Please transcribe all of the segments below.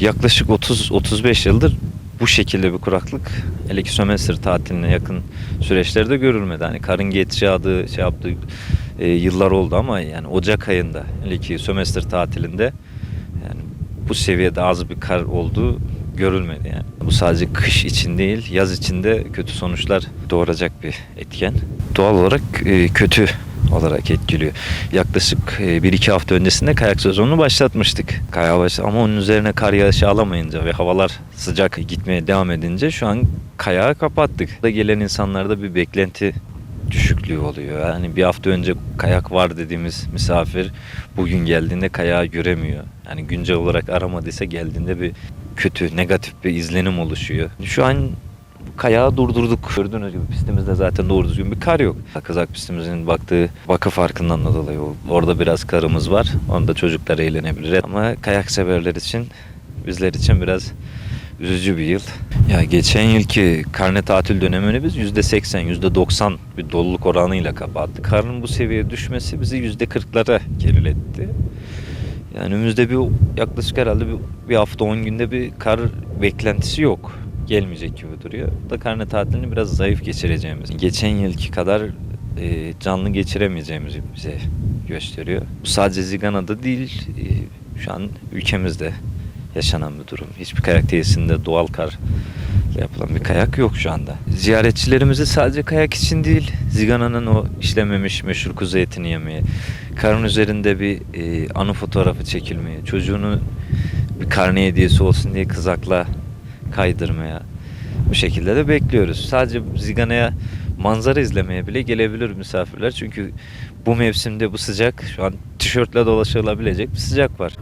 Yaklaşık 30-35 yıldır bu şekilde bir kuraklık hele ki sömestr tatiline yakın süreçlerde görülmedi. Hani karın geç yağdığı şey yaptığı e, yıllar oldu ama yani Ocak ayında hele ki sömestr tatilinde yani bu seviyede az bir kar olduğu görülmedi yani. Bu sadece kış için değil, yaz için de kötü sonuçlar doğuracak bir etken. Doğal olarak e, kötü olarak etkiliyor. Yaklaşık e, bir iki hafta öncesinde kayak sezonunu başlatmıştık. Kayağa baş ama onun üzerine kar yağışı alamayınca ve havalar sıcak gitmeye devam edince şu an kayağı kapattık. Da gelen insanlarda bir beklenti düşüklüğü oluyor. Yani bir hafta önce kayak var dediğimiz misafir bugün geldiğinde kayağı göremiyor. Yani güncel olarak aramadıysa geldiğinde bir kötü, negatif bir izlenim oluşuyor. Şu an kayağı durdurduk. Gördüğünüz gibi pistimizde zaten doğru düzgün bir kar yok. Kızak pistimizin baktığı bakı farkından da dolayı orada biraz karımız var. Onda çocuklar eğlenebilir. Ama kayak severler için bizler için biraz üzücü bir yıl. Ya geçen yılki karne tatil dönemini biz %80, %90 bir doluluk oranıyla kapattık. Karın bu seviyeye düşmesi bizi %40'lara geriletti. Yani önümüzde bir yaklaşık herhalde bir, bir hafta 10 günde bir kar beklentisi yok. Gelmeyecek gibi duruyor. Da karne tatilini biraz zayıf geçireceğimiz. Geçen yılki kadar e, canlı geçiremeyeceğimizi bize gösteriyor. Bu sadece Zigana'da değil, e, şu an ülkemizde yaşanan bir durum. Hiçbir kayak tesisinde doğal kar yapılan bir kayak yok şu anda. Ziyaretçilerimizi sadece kayak için değil, Zigana'nın o işlememiş meşhur kuzu etini yemeye, karın üzerinde bir e, anı fotoğrafı çekilmeye, çocuğunu bir karne hediyesi olsun diye kızakla kaydırmaya bu şekilde de bekliyoruz. Sadece Zigana'ya manzara izlemeye bile gelebilir misafirler. Çünkü bu mevsimde bu sıcak şu an tişörtle dolaşılabilecek bir sıcak var.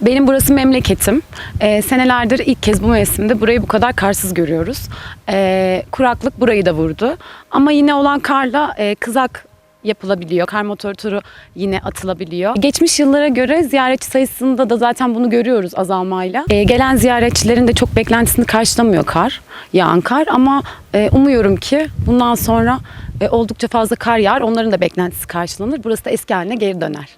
Benim burası memleketim. E, senelerdir ilk kez bu mevsimde burayı bu kadar karsız görüyoruz. E, kuraklık burayı da vurdu. Ama yine olan karla e, kızak yapılabiliyor. Kar motor turu yine atılabiliyor. Geçmiş yıllara göre ziyaretçi sayısında da zaten bunu görüyoruz azalmayla. E, gelen ziyaretçilerin de çok beklentisini karşılamıyor kar, yağan kar. Ama e, umuyorum ki bundan sonra e, oldukça fazla kar yağar. Onların da beklentisi karşılanır. Burası da eski haline geri döner.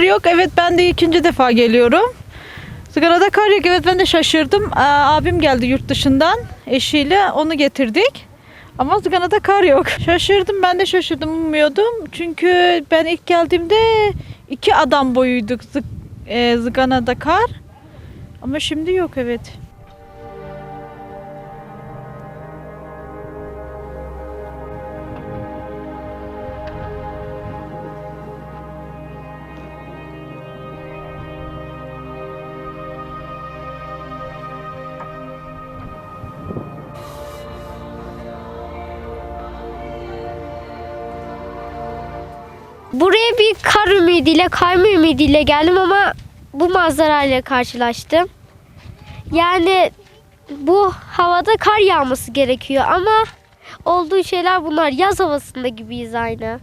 Kar yok. Evet ben de ikinci defa geliyorum. Sigarada kar yok. Evet ben de şaşırdım. Abim geldi yurt dışından eşiyle onu getirdik. Ama Zigana'da kar yok. Şaşırdım ben de şaşırdım ummuyordum. Çünkü ben ilk geldiğimde iki adam boyuyduk Zı- e, kar. Ama şimdi yok evet. Buraya bir kar ümidiyle, kayma ümidiyle geldim ama bu manzarayla karşılaştım. Yani bu havada kar yağması gerekiyor ama olduğu şeyler bunlar. Yaz havasında gibiyiz aynı.